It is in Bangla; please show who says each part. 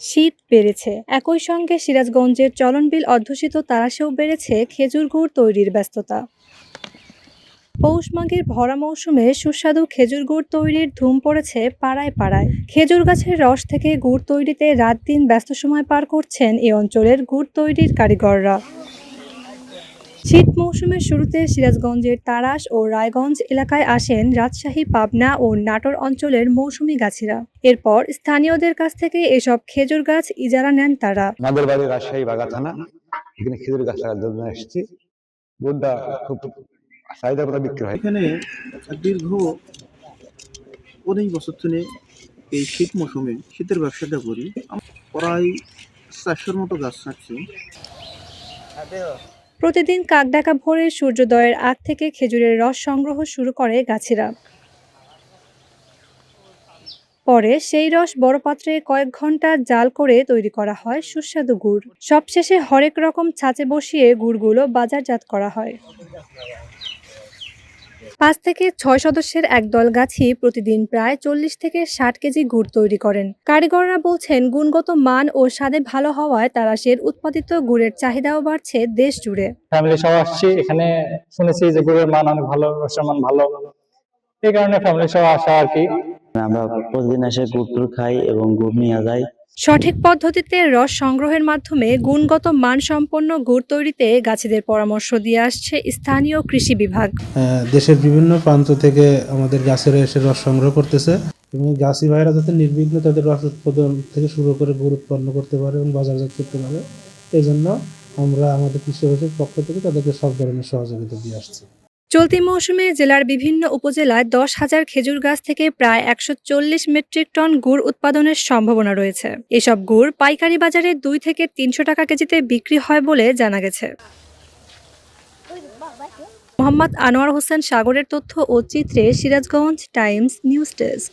Speaker 1: শীত বেড়েছে। একই সঙ্গে সিরাজগঞ্জের চলনবিল অধ্যুষিত তারাশেও বেড়েছে খেজুর গুড় তৈরির ব্যস্ততা। পৌষ মাঘের ভরা মৌসুমে সুস্বাদু খেজুর গুড় তৈরির ধুম পড়েছে পাড়ায় পাড়ায়। খেজুর গাছের রস থেকে গুড় তৈরিতে রাত দিন ব্যস্ত সময় পার করছেন এই অঞ্চলের গুড় তৈরির কারিগররা। শীত মৌসুমের শুরুতে সিরাজগঞ্জের তারাস ও রায়গঞ্জ এলাকায় আসেন রাজশাহী পাবনা ও নাটোর অঞ্চলের মৌসুমী গাছিরা। এরপর স্থানীয়দের কাছ থেকে এসব খেজুর গাছ ইজারা নেন তারা।
Speaker 2: আমাদের বাড়ি রাজশাহী বাগা থানা। এখানে খেজুর গাছ লাগার জন্য এসেছি। খুব চাহিদার বিক্রি হয়।
Speaker 3: এখানে দীর্ঘ অনেক বছর ধরে এই শীত মৌসুমে শীতের ব্যবসাটা করি। প্রায় চারশোর মতো গাছ রাখছি।
Speaker 1: প্রতিদিন কাকডাকা ভোরে সূর্যোদয়ের আগ থেকে খেজুরের রস সংগ্রহ শুরু করে গাছিরা। পরে সেই রস বড় পাত্রে কয়েক ঘণ্টা জাল করে তৈরি করা হয় সুস্বাদু গুড়। সবশেষে হরেক রকম ছাঁচে বসিয়ে গুড়গুলো বাজারজাত করা হয়। পাঁচ থেকে ছয় সদস্যের একদল গাছি প্রতিদিন প্রায় চল্লিশ থেকে ষাট কেজি গুড় তৈরি করেন। কারিগররা বলছেন গুণগত মান ও স্বাদে ভালো হওয়ায় তারাশের উৎপাদিত গুড়ের চাহিদাও বাড়ছে দেশ জুড়ে।
Speaker 4: ফ্যামিলি সহ আসছি এখানে শুনেছি যে গুড়ের মান অনেক ভালো রসের মান ভালো। এই কারণে ফ্যামিলি সহ আসা আর কি।
Speaker 5: আমরা প্রতিদিন এসে গুড় খাই এবং গুড় নিয়ে যাই।
Speaker 1: সঠিক পদ্ধতিতে রস সংগ্রহের মাধ্যমে গুণগত মানসম্পন্ন গুড় তৈরিতে গাছেদের পরামর্শ দিয়ে আসছে স্থানীয় কৃষি বিভাগ।
Speaker 6: আহ, দেশের বিভিন্ন প্রান্ত থেকে আমাদের গাছেরা এসে রস সংগ্রহ করতেছে এবং গাছি ভাইরা যাতে নির্বিঘ্ন তাদের রস উৎপাদন থেকে শুরু করে গুড় উৎপন্ন করতে পারে এবং বাজারজাত করতে পারে। এই জন্য আমরা আমাদের কৃষি অফিসের পক্ষ থেকে তাদেরকে সব ধরনের সহযোগিতা দিয়ে আসছি।
Speaker 1: চলতি মৌসুমে জেলার বিভিন্ন উপজেলায় দশ হাজার খেজুর গাছ থেকে প্রায় একশো চল্লিশ মেট্রিক টন গুড় উৎপাদনের সম্ভাবনা রয়েছে। এসব গুড় পাইকারি বাজারে দুই থেকে তিনশো টাকা কেজিতে বিক্রি হয় বলে জানা গেছে। মোহাম্মদ আনোয়ার হোসেন সাগরের তথ্য ও চিত্রে সিরাজগঞ্জ টাইমস নিউজ ডেস্ক।